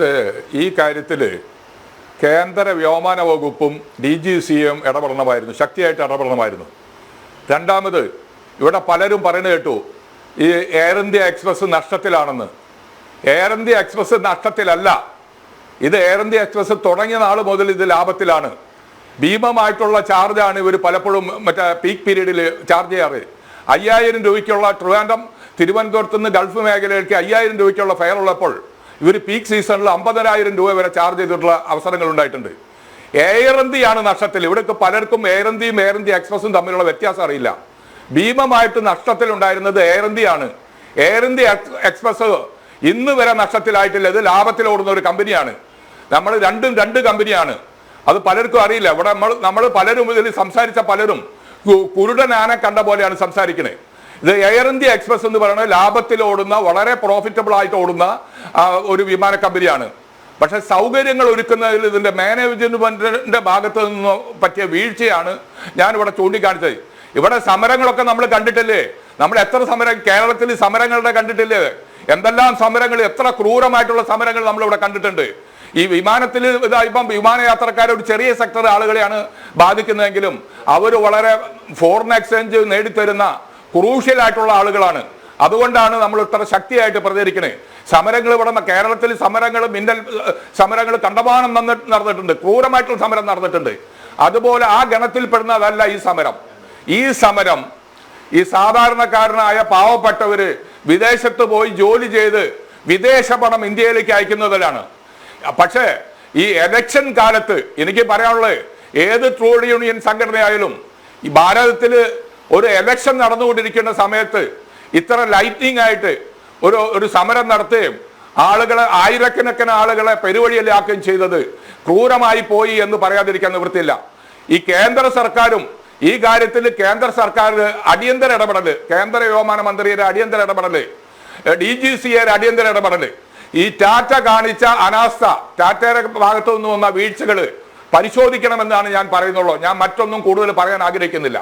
അത് ഈ കാര്യത്തിൽ കേന്ദ്ര വ്യോമയാന വകുപ്പും ഡി ജി സിയും ഇടപെടണമായിരുന്നു ശക്തിയായിട്ട് ഇടപെടണമായിരുന്നു. രണ്ടാമത് ഇവിടെ പലരും പറയുന്നത് കേട്ടു ഈ എയർ ഇന്ത്യ എക്സ്പ്രസ് നഷ്ടത്തിലാണെന്ന്. എയർ ഇന്ത്യ എക്സ്പ്രസ് നഷ്ടത്തിലല്ല ഇത് എയർ ഇന്ത്യ എക്സ്പ്രസ് തുടങ്ങിയ നാൾ മുതൽ ഇത് ലാഭത്തിലാണ്. ഭീമമായിട്ടുള്ള ചാർജാണ് ഇവർ പലപ്പോഴും മറ്റേ പീക്ക് പീരീഡിൽ ചാർജ് ചെയ്യാറ്. അയ്യായിരം രൂപയ്ക്കുള്ള ട്രിവാൻഡം തിരുവനന്തപുരത്ത് നിന്ന് ഗൾഫ് മേഖലയിലേക്ക് അയ്യായിരം രൂപയ്ക്കുള്ള ഫയർ ഉള്ളപ്പോൾ ഇവർ പീക്ക് സീസണിൽ അമ്പതിനായിരം രൂപ വരെ ചാർജ് ചെയ്തിട്ടുള്ള അവസരങ്ങൾ ഉണ്ടായിട്ടുണ്ട്. എയർ ഇന്ത്യയാണ് നഷ്ടത്തിൽ. ഇവിടേക്ക് പലർക്കും എയർ എയറന്തി എക്സ്പ്രസും തമ്മിലുള്ള വ്യത്യാസം അറിയില്ല. ഭീമമായിട്ട് ഇന്ത്യയാണ് എയർ ഇന്ത്യ എക്സ് എക്സ്പ്രസ് ഇന്ന് വരെ നഷ്ടത്തിലായിട്ടില്ല. ഇത് ലാഭത്തിൽ ഓടുന്ന ഒരു കമ്പനിയാണ്. നമ്മൾ രണ്ടും രണ്ട് കമ്പനിയാണ്. അത് പലർക്കും അറിയില്ല. ഇവിടെ നമ്മൾ നമ്മൾ പലരും ഇതിൽ സംസാരിച്ച പലരും കുരുടനാനെ കണ്ട പോലെയാണ് സംസാരിക്കുന്നത് ഇത് എയർ ഇന്ത്യ എക്സ്പ്രസ് എന്ന് പറയുന്നത് ലാഭത്തിൽ ഓടുന്ന വളരെ പ്രോഫിറ്റബിൾ ആയിട്ട് ഓടുന്ന ഒരു വിമാന കമ്പനിയാണ്. പക്ഷെ സൗകര്യങ്ങൾ ഒരുക്കുന്നതിൽ ഇതിന്റെ മാനേജ്മെന്റിന്റെ ഭാഗത്ത് നിന്ന് പറ്റിയ വീഴ്ചയാണ് ഞാൻ ഇവിടെ ചൂണ്ടിക്കാണിച്ചത്. ഇവിടെ സമരങ്ങളൊക്കെ നമ്മൾ കണ്ടിട്ടില്ലേ? നമ്മൾ എത്ര സമരം കേരളത്തിൽ സമരങ്ങളുടെ കണ്ടിട്ടില്ലേ? എന്തെല്ലാം സമരങ്ങൾ എത്ര ക്രൂരമായിട്ടുള്ള സമരങ്ങൾ നമ്മൾ ഇവിടെ കണ്ടിട്ടുണ്ട്. ഈ വിമാനത്തിൽ ഇതായിപ്പം വിമാനയാത്രക്കാരെ ഒരു ചെറിയ സെക്ടർ ആളുകളെയാണ് ബാധിക്കുന്നതെങ്കിലും അവർ വളരെ ഫോറിൻ എക്സ്ചേഞ്ച് നേടിത്തരുന്ന ക്രൂഷ്യൽ ആയിട്ടുള്ള ആളുകളാണ്. അതുകൊണ്ടാണ് നമ്മൾ ഇത്ര ശക്തിയായിട്ട് പ്രതികരിക്കുന്നത് സമരങ്ങൾ ഇവിടെ കേരളത്തിൽ സമരങ്ങൾ മിന്നൽ സമരങ്ങൾ കണ്ടമാനം നടന്ന- നടന്നിട്ടുണ്ട്. ക്രൂരമായിട്ടുള്ള സമരം നടന്നിട്ടുണ്ട്. അതുപോലെ ആ ഗണത്തിൽപ്പെടുന്നതല്ല ഈ സമരം. ഈ സമരം ഈ സാധാരണക്കാരനായ പാവപ്പെട്ടവര് വിദേശത്ത് പോയി ജോലി ചെയ്ത് വിദേശ പണം ഇന്ത്യയിലേക്ക് അയക്കുന്നതിലാണ്. പക്ഷേ ഈ എലക്ഷൻ കാലത്ത് എനിക്ക് പറയാനുള്ളത് ഏത് ട്രേഡ് യൂണിയൻ സംഘടനയായാലും ഈ ഭാരതത്തിൽ ഒരു എലക്ഷൻ നടന്നുകൊണ്ടിരിക്കുന്ന സമയത്ത് ഇത്ര ലൈറ്റിംഗ് ആയിട്ട് ഒരു ഒരു സമരം നടത്തുകയും ആളുകളെ ആയിരക്കണക്കിന് ആളുകളെ പെരുവഴിയിലാക്കുകയും ചെയ്തത് ക്രൂരമായി പോയി എന്ന് പറയാതിരിക്കാൻ നിവൃത്തിയില്ല. ഈ കേന്ദ്ര സർക്കാരും ഈ കാര്യത്തിൽ കേന്ദ്ര സർക്കാർ അടിയന്തര ഇടപെടൽ കേന്ദ്ര വ്യോമയാന മന്ത്രിയുടെ അടിയന്തര ഇടപെടൽ ഡി ജി സിയുടെ അടിയന്തര ഇടപെടൽ ഈ ടാറ്റ കാണിച്ച അനാസ്ഥ ടാറ്റയുടെ ഭാഗത്തു നിന്ന് വന്ന വീഴ്ചകൾ പരിശോധിക്കണമെന്നാണ് ഞാൻ പറയുന്നുള്ളൂ. ഞാൻ മറ്റൊന്നും കൂടുതൽ പറയാൻ ആഗ്രഹിക്കുന്നില്ല.